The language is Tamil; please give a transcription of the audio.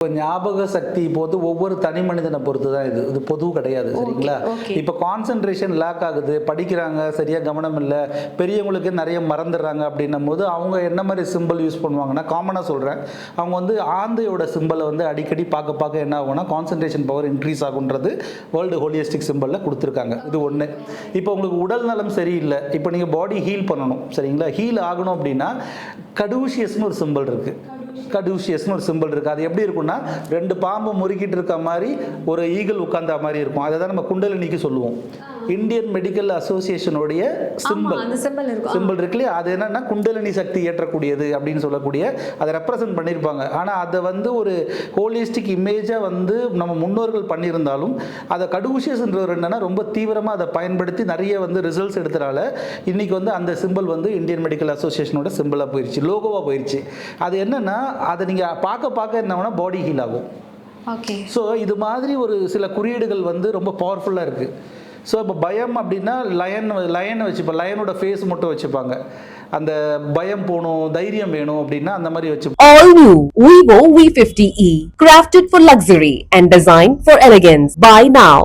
இப்போ ஞாபக சக்தி போது ஒவ்வொரு தனி மனிதனை பொறுத்து தான் இது. இது பொது கிடையாது சரிங்களா. இப்போ கான்சென்ட்ரேஷன் லேக் ஆகுது படிக்கிறாங்க சரியாக கவனம் இல்லை பெரியவங்களுக்கு நிறைய மறந்துடுறாங்க அப்படின்னும் போது அவங்க என்ன மாதிரி சிம்பிள் யூஸ் பண்ணுவாங்கன்னா காமனாக சொல்கிறேன் அவங்க வந்து ஆந்தையோட சிம்பிளை வந்து அடிக்கடி பார்க்க பார்க்க என்ன ஆகும்னா கான்சென்ட்ரேஷன் பவர் இன்க்ரீஸ் ஆகுன்றது வேர்ல்டு ஹோலியஸ்டிக் சிம்பிளில் கொடுத்துருக்காங்க. இது ஒன்று இப்போ உங்களுக்கு உடல் நலம் சரியில்லை இப்போ நீங்கள் பாடி ஹீல் பண்ணணும் சரிங்களா? ஹீல் ஆகணும் அப்படின்னா கடூஷியஸ்னு ஒரு சிம்பிள் இருக்குது கடுஷியஸ்னு ஒரு சிம்பிள் இருக்குது அது எப்படி இருக்கும்னா ரெண்டு பாம்பு முறுக்கிட்டு இருக்க மாதிரி ஒரு ஈகிள் உட்காந்த மாதிரி இருக்கும். அதை தான் நம்ம குண்டலினிக்கு சொல்லுவோம். இந்தியன் மெடிக்கல் அசோசியேஷனுடைய சிம்பிள். சிம்பிள் இருக்கு இல்லையா அது என்னன்னா குண்டலினி சக்தி ஏற்றக்கூடியது அப்படின்னு சொல்லக்கூடிய அதை ரெப்ரசன்ட் பண்ணியிருப்பாங்க. ஆனால் அதை வந்து ஒரு ஹோலிஸ்டிக் இமேஜாக வந்து நம்ம முன்னோர்கள் பண்ணியிருந்தாலும் அதை கடுஷியஸ்ன்றவர் என்னன்னா ரொம்ப தீவிரமாக அதை பயன்படுத்தி நிறைய வந்து ரிசல்ட்ஸ் எடுத்தனால இன்னைக்கு வந்து அந்த சிம்பிள் வந்து இந்தியன் மெடிக்கல் அசோசியேஷனோட சிம்பிளாக போயிடுச்சு லோகோவாக போயிடுச்சு அது என்னன்னா அதை நீங்கள் பார்க்க பார்க்க என்ன பாடி ஹீல் ஆகும். ஓகே ஸோ இது மாதிரி ஒரு சில குறியீடுகள் வந்து ரொம்ப பவர்ஃபுல்லாக இருக்குது ஸோ இப்போ பயம் அப்படின்னா லயன் லயனை வச்சுப்பா லயனோட ஃபேஸ் மட்டும் வச்சுப்பாங்க அந்த பயம் போகணும் தைரியம் வேணும் அப்படின்னா அந்த மாதிரி வச்சு All new Vivo V50e, crafted for luxury and designed for elegance. Buy now.